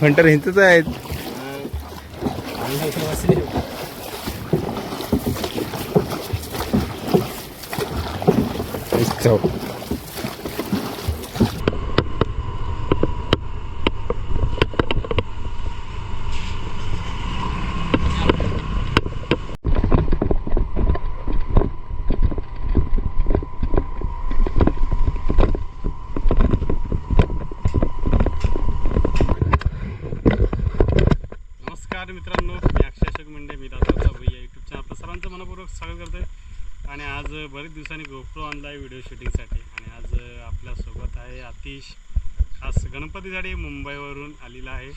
फंटर हिंतच आहेत. चौ बरेच दिवसांनी गोप्रो आणला आहे व्हिडिओ शूटिंगसाठी आणि आज आपल्यासोबत आहे आतिश. खास गणपतीसाठी मुंबईवरून आलेला आहे.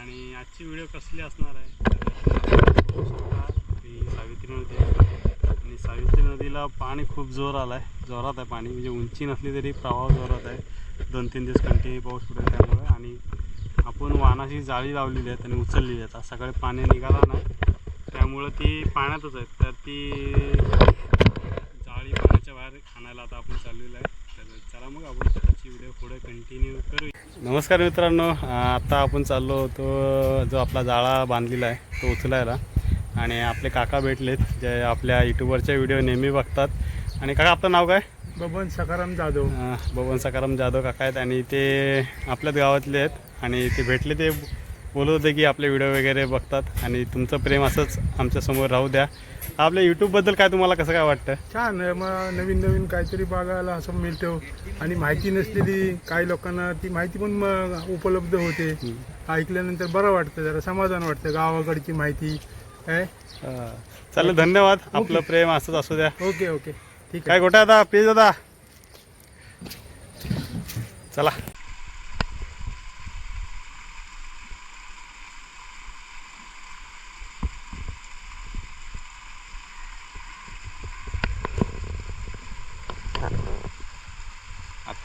आणि आजची व्हिडिओ कसली असणार आहे? ही सावित्री नदी आहे. आणि सावित्री नदीला पाणी खूप जोर आला आहे जोरात आहे पाणी. म्हणजे उंची नसली तरी प्रवाह जोरात आहे. दोन तीन दिवस कंटिन्यू पाऊस पडेल त्यामुळे. आणि आपण वाहनाची जाळी लावलेली आहेत आणि उचललेली आहेत. आता सकाळी पाणी निघाला ना त्यामुळं ती पाण्यातच आहेत. तर ती आणायला आता आपण चाललेलं आहे. तर चला मग आपण त्याची व्हिडिओ पुढे कंटिन्यू करू नमस्कार मित्रांनो आता आपण चाललो होतो जो आपला जाळा बांधलेला आहे तो उचलायला. आणि आपले काका भेटलेत जे आपल्या यूट्यूबवरच्या व्हिडिओ नेहमी बघतात. आणि काका आपलं नाव काय? बबन सकाराम जाधव. बबन सकाराम जाधव काका आहेत. आणि ते आपल्याच गावातले आहेत. आणि ते भेटले ते बोलत होते की आपले व्हिडिओ वगैरे बघतात आणि तुमचं प्रेम असंच आमच्यासमोर राहू द्या. आपल्या यूट्यूबबद्दल काय तुम्हाला कसं काय वाटतं? छान मग नवीन नवीन काहीतरी बघायला असं मिळतं. आणि माहिती नसलेली काही लोकांना ती माहिती पण मग उपलब्ध होते. ऐकल्यानंतर बरं वाटतं जरा समाधान वाटतं गावाकडची माहिती. अं, चालेल धन्यवाद. आपलं प्रेम असंच असू द्या. Okay okay. ठीक काय आहे गोट्या आता? प्लीज दादा चला.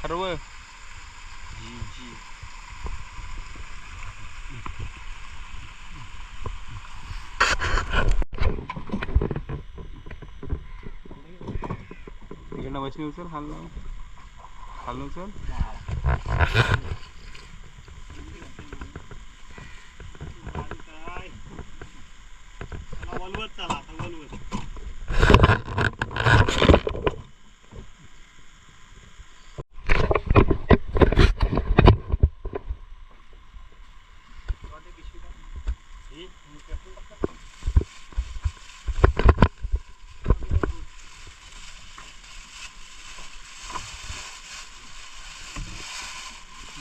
अथर्व जी जी तिकडनं वचनी उचल खालनं खालनं उचल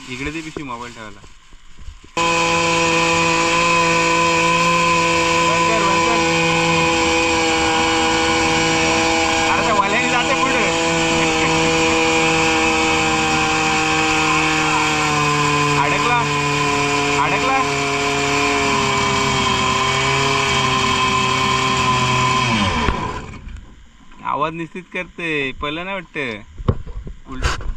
इकडे ते पिशवी मोबाईल ठेवायला. आवाज निश्चित करते पहिलं नाही वाटतं. उलट.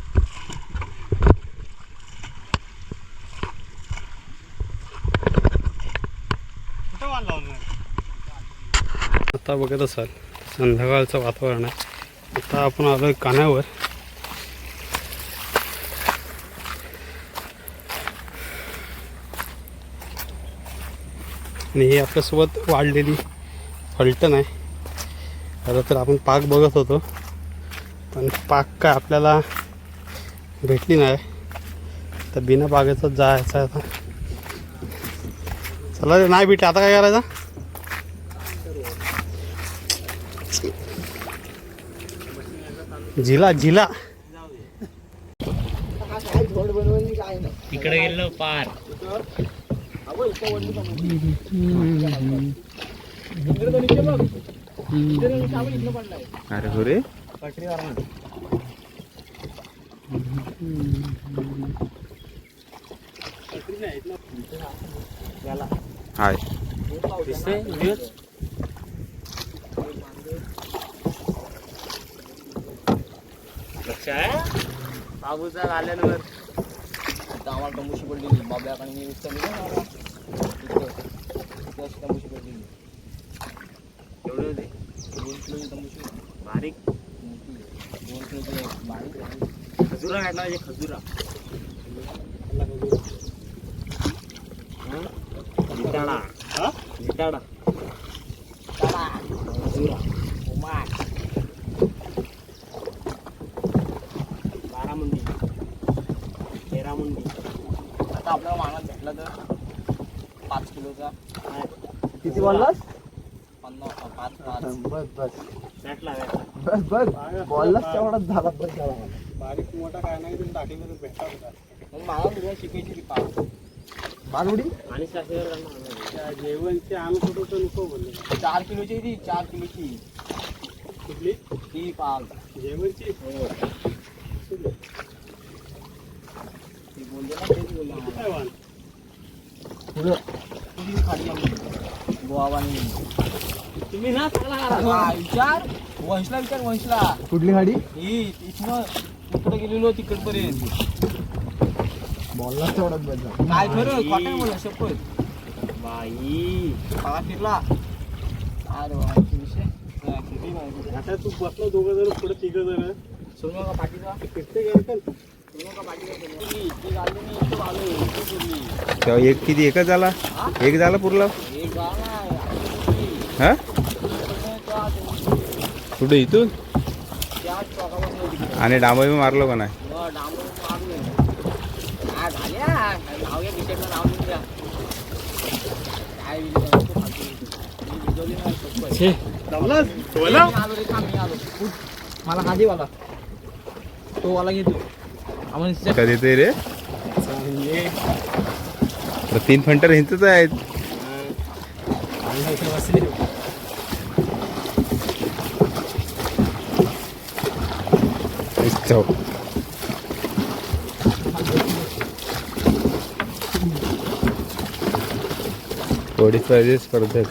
आता बघत असाल संध्याकाळचं वातावरण आहे. आता आपण आलो कानावर आणि ही आपल्यासोबत वाढलेली फलटण आहे. खरं तर आपण पाक बघत होतो. पण पाक काय आपल्याला भेटली नाही. तर बिना पाकाचं जायचं आहे आता. चला रे नाही भेटली. आता काय करायचं? झिला झिला इकडे गेलो पार. अरे हो रे हाय. दिसतंय बाबूचा झाल्यावर आम्हाला तंबूशी पडली. बाब्या आणि मी उचलली ना तंबूशी पडली. एवढे होते? दोन किलोची तंबूशी बारीक. दोन किलोची बारीक. खजुरा काढला पाहिजे खजुरा. जिताडा हा? जिताडा खजुरा. उमाट. बारामुंडी तेरामुंडी आता आपल्याला मागत भेटला तर पाच किलोचा. किती बोललास? पन्नास पाच पाच. बस बस. बस बस. बोललास तेवढाच झाला बस झाला. बारीक मोठा काय नाही तुम्ही भेटतात होता. मग मला तुला शिकायची पाच. आणि त्या जेवणची आणत होतो तर नको बोलले. चार किलोची ती चार किलोची. कुठली? ती पाच. जेवणची? ती बोलले ना तेच बोलले गोवानी तुम्ही ना विचार. वंशला विचार वंशला. कुठली गाडी? ही इथनं इकडे गेलेलो तिकडपर्यंत. बोललास तेवढाच बस झाला काय खरं? खोटं बोला शपथ. बाई. मला फिरला. अरे वा विषय. हा, किती माहिती. आता तू बसलो दोघं जण पुढे तिघं जण. सोनू का पाठीचा? फिरते गेलं तेव्हा एक किती एकच झाला एक झाला पुरला हे. हा कुठे इथून. आणि डांबा मारलो का नाही. हा. मला खादी वाला तो वाला घेतो कधी ते रे? तर तीन फंटर हिंचच आहेत. थोडी पाहिजे स्पर्धा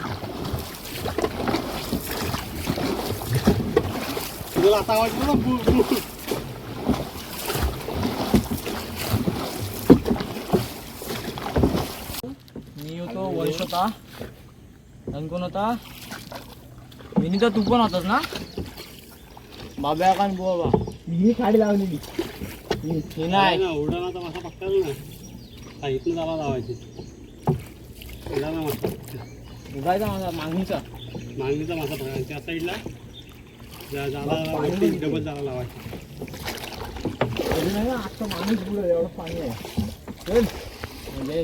तुला आता वाटलं ना बु बु मी होतो आणि कोण होता विनीता तू पण होतास ना? बाब्या का बुवा मी खाडी लावलेली. हे नाही. ना उडाणाचा मासा पकडला ना हा इथून झाला लावायची. उडाणा मासा उगायचा माझा मागणीचा. मागणीचा मासा पकडायचा त्या साईडला जा- जाला लावायची डबल जाला लावायची. आता माणूस पुढे एवढं पाणी आहे. चल. म्हणजे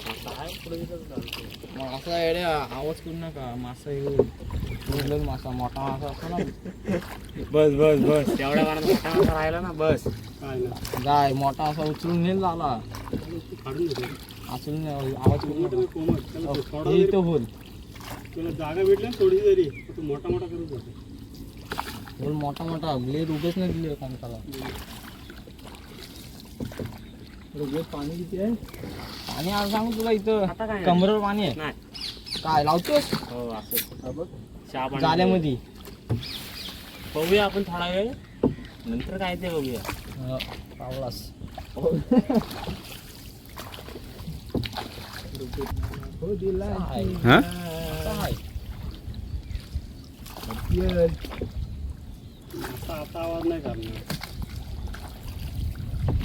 असा येडे आवाज करू नका. मासा येऊ. उरलेला मासा मोठा मासा असतो ना. बस बस बस. तेवढ्या वेळात मोठा मासा राहिला ना बस. जाय मोठा असा उचलून नेल झाला. उचलून आवाज करू कोमट नका. मी कोमट त्याला तो थोडा हे जरी इथं बोल. तुला जागा भेटली ना थोडी जरी तर तू मोठा मोठा करू बोल मोठा मोठा. ब्लेड उगच नाही दिले कोणताला पाणी किती आहे? पाणी आज सांगू तुला इथं आता काय? कमरेवर पाणी आहे. नाही. काय लावतोस? हो असं. चहा पाणी जाल्यामध्ये. बघूया आपण थोडा वेळ. नंतर काय ते बघूया. पावलास? हा काय? आता आवाज नाही करणार.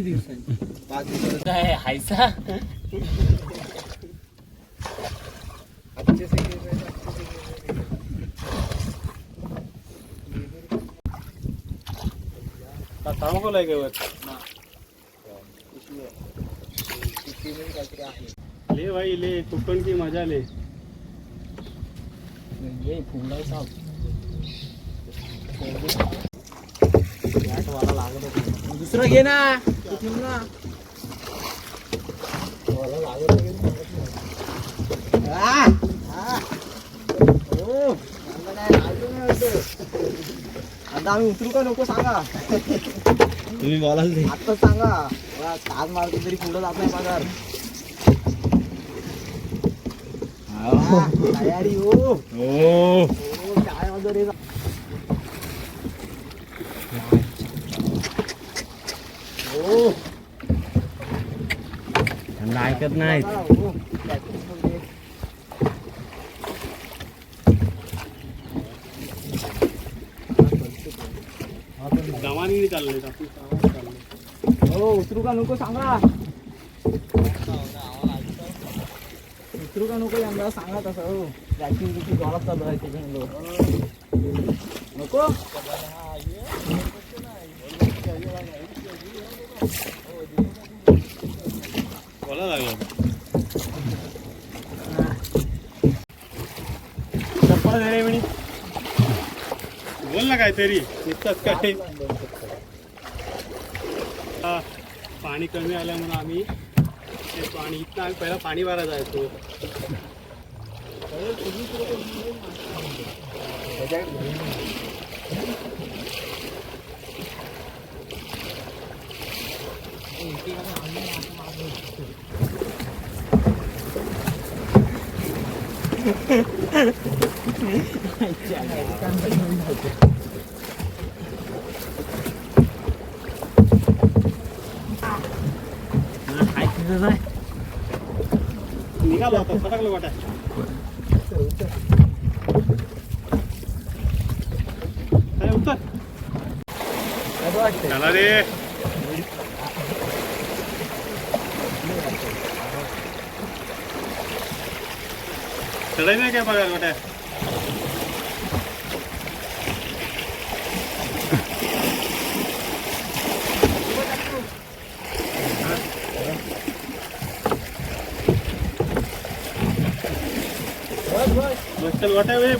किती दिवसांनी पाच दिवस काय हायसा थांबवलं आहे गवत ले भाई ले कोकण की मजा ले ये फुगला साप दुसरं घे ना. तू ठेव ना आ, आ. ओ, चांगलं नाही, लागलं नाही वाटतं. आता आम्ही उतरू का नको सांगा तुम्ही बोलाल ते आता सांगा बस, आज मारतो तरी पुढे जात नाही पगार हा, तयारी हो हो हो, काय वगैरे ऐकत नाही हो, practice वगैरे. दमानी चाललंय आपण सामान चाललंय हो उतरू का नको सांगा उतरू का नको यंदा सांगा तसं हो प्रॅक्टिस किती जोरात चालू आहे त्याच्यामुळं नको बोला लागलं. चप्पल रे म्हणे बोल ना काहीतरी. नुसतंच काय? हा, पाणी कमी आल्यामुळे आम्ही ते पाणी इथं आम्ही पहिला पाणी भरा जायचो. निघालो आता फटाकलं वाटा अरे उतर चला रे चढाई नाही काय बघा वाट्या बस चल वाट्या वे